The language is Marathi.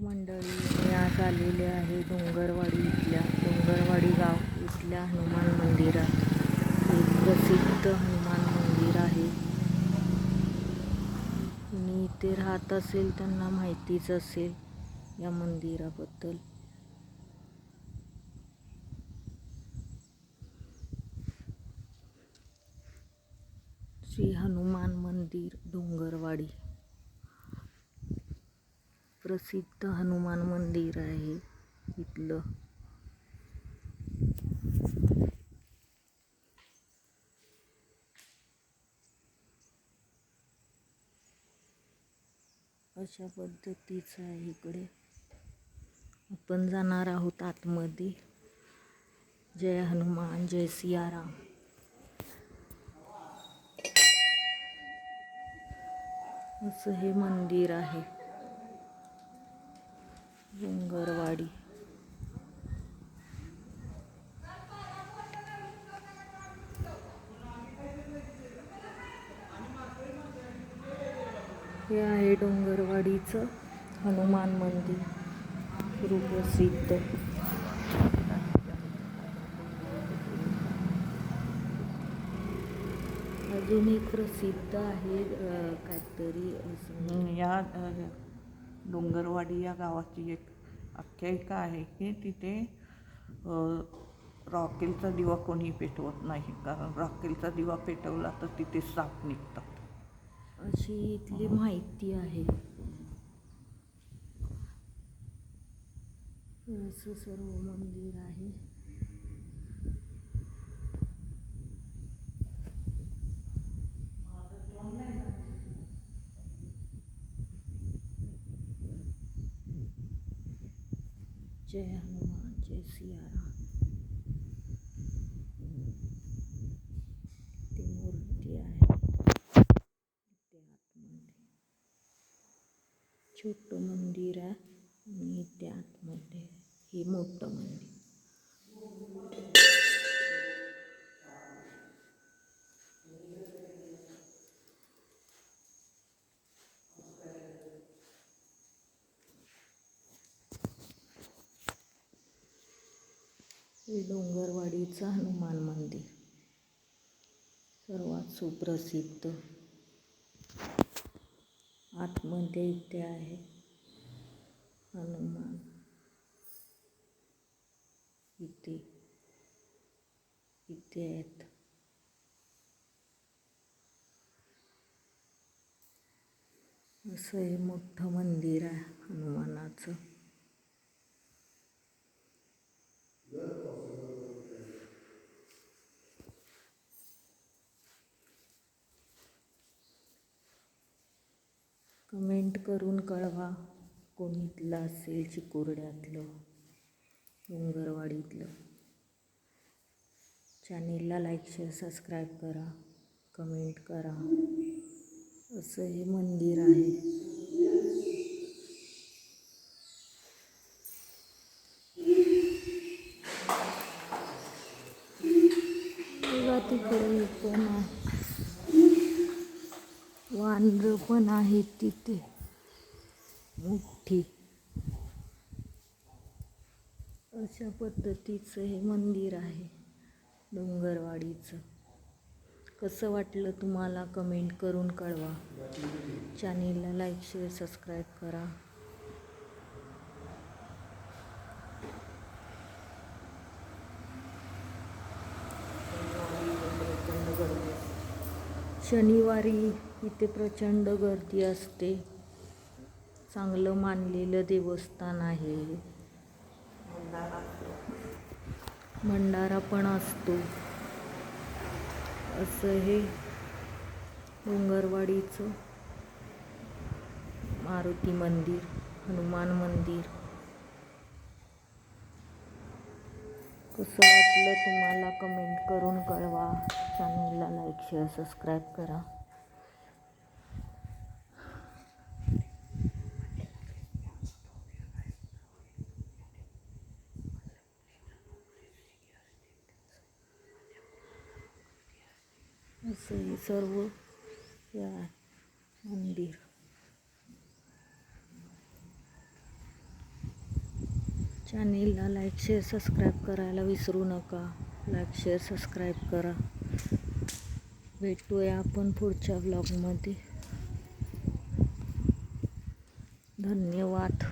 नमस्कार मंडळी मी आज आलेले आहे डोंगरवाडी इथल्या डोंगरवाडी गाव इथल्या हनुमान मंदिरात. एक प्रसिद्ध हनुमान मंदिर आहे. मी इथे राहत असेल त्यांना माहितीच असेल या मंदिराबद्दल. श्री हनुमान मंदिर डोंगरवाडी. प्रसिद्ध हनुमान मंदिर आहे इथलं. अशा पद्धतीचं आहे इकडे. आपण जाणार आहोत आतमध्ये. जय हनुमान जय सियाराम. असं हे मंदिर आहे. डोंगरवाडी. हे आहे डोंगरवाडीचं हनुमान मंदिर. रूपसिद्ध अजून एक प्रसिद्ध आहे काहीतरी या डोंगरवाडी या गावाची एक आख्यायिका आहे की तिथे रॉकेलचा दिवा कोणी पेटवत नाही. कारण रॉकेलचा दिवा पेटवला तर तिथे साप निघतात. अशी इथली माहिती आहे. असं सर्व मंदिर आहे. जय हनुमान जय सियाराम. ती मूर्ती आहे. इथे आतमध्ये. छोटं मंदिर आहे आणि इथे आतमध्ये हे मोठं मंदिर. डोंगरवाडीचं हनुमान मंदिर. सर्वात सुप्रसिद्ध. आतमध्ये इथे आहे हनुमान. इथे इथे आहेत. असं हे मोठं मंदिर आहे हनुमानाचं. कमेंट करून कळवा कोणीतलं असेल चिकुर्ड्यातलं डोंगरवाडीतलं. चॅनेलला लाईक शेअर सबस्क्राईब करा कमेंट करा. असं हे मंदिर आहे. तिकडे पण आहे वानरं पण आहेत तिथे. मोठी. अशा पद्धतीचं हे मंदिर आहे. डोंगरवाडीचं. कसं वाटलं तुम्हाला कमेंट करून कळवा. चॅनेलला लाईक शेअर सबस्क्राईब करा. शनिवारी इथे प्रचंड गर्दी असते. चांगलं मानलेलं देवस्थान आहे. भंडारा पण असतो. असं हे डोंगरवाडीचं मारुती मंदिर हनुमान मंदिर. कसं वाटलं तुम्हाला? कमेंट करून कळवा. चॅनलला लाईक शेअर सबस्क्राईब करा. असं हे सर्व या मंदिर. चॅनेलला लाईक शेअर सबस्क्राईब करायला विसरू नका. लाईक शेअर सबस्क्राईब करा. भेटूया आपण पुढच्या ब्लॉगमध्ये धन्यवाद.